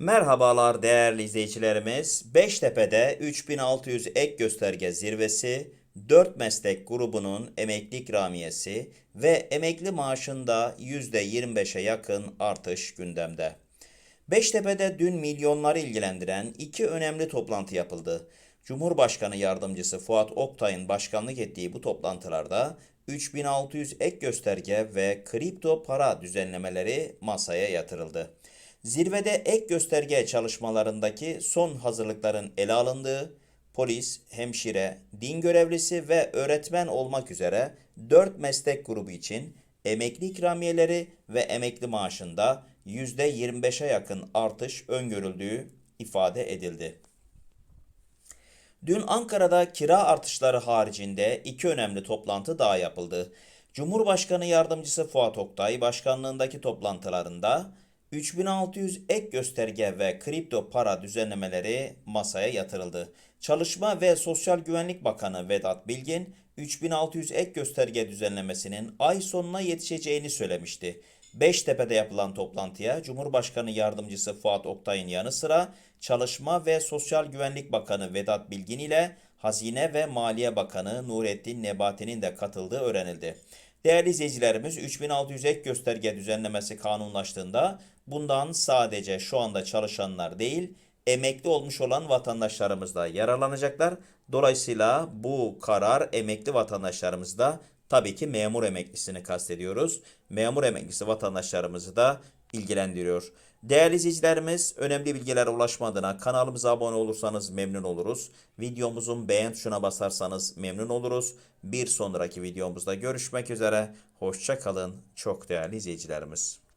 Merhabalar değerli izleyicilerimiz. Beştepe'de 3600 ek gösterge zirvesi, 4 meslek grubunun emekli ikramiyesi ve emekli maaşında %25'e yakın artış gündemde. Beştepe'de dün milyonları ilgilendiren iki önemli toplantı yapıldı. Cumhurbaşkanı Yardımcısı Fuat Oktay'ın başkanlık ettiği bu toplantılarda 3600 ek gösterge ve kripto para düzenlemeleri masaya yatırıldı. Zirvede ek gösterge çalışmalarındaki son hazırlıkların ele alındığı, polis, hemşire, din görevlisi ve öğretmen olmak üzere 4 meslek grubu için emekli ikramiyeleri ve emekli maaşında %25'e yakın artış öngörüldüğü ifade edildi. Dün Ankara'da kira artışları haricinde iki önemli toplantı daha yapıldı. Cumhurbaşkanı Yardımcısı Fuat Oktay başkanlığındaki toplantılarında 3600 ek gösterge ve kripto para düzenlemeleri masaya yatırıldı. Çalışma ve Sosyal Güvenlik Bakanı Vedat Bilgin, 3600 ek gösterge düzenlemesinin ay sonuna yetişeceğini söylemişti. Beştepe'de yapılan toplantıya Cumhurbaşkanı Yardımcısı Fuat Oktay'ın yanı sıra Çalışma ve Sosyal Güvenlik Bakanı Vedat Bilgin ile Hazine ve Maliye Bakanı Nurettin Nebati'nin de katıldığı öğrenildi. Değerli izleyicilerimiz 3600 ek gösterge düzenlemesi kanunlaştığında bundan sadece şu anda çalışanlar değil emekli olmuş olan vatandaşlarımız da yararlanacaklar. Dolayısıyla bu karar emekli vatandaşlarımız da tabii ki memur emeklisini kastediyoruz. Memur emeklisi vatandaşlarımızı da ilgilendiriyor. Değerli izleyicilerimiz önemli bilgilere ulaşma adına kanalımıza abone olursanız memnun oluruz. Videomuzun beğen tuşuna basarsanız memnun oluruz. Bir sonraki videomuzda görüşmek üzere. Hoşça kalın çok değerli izleyicilerimiz.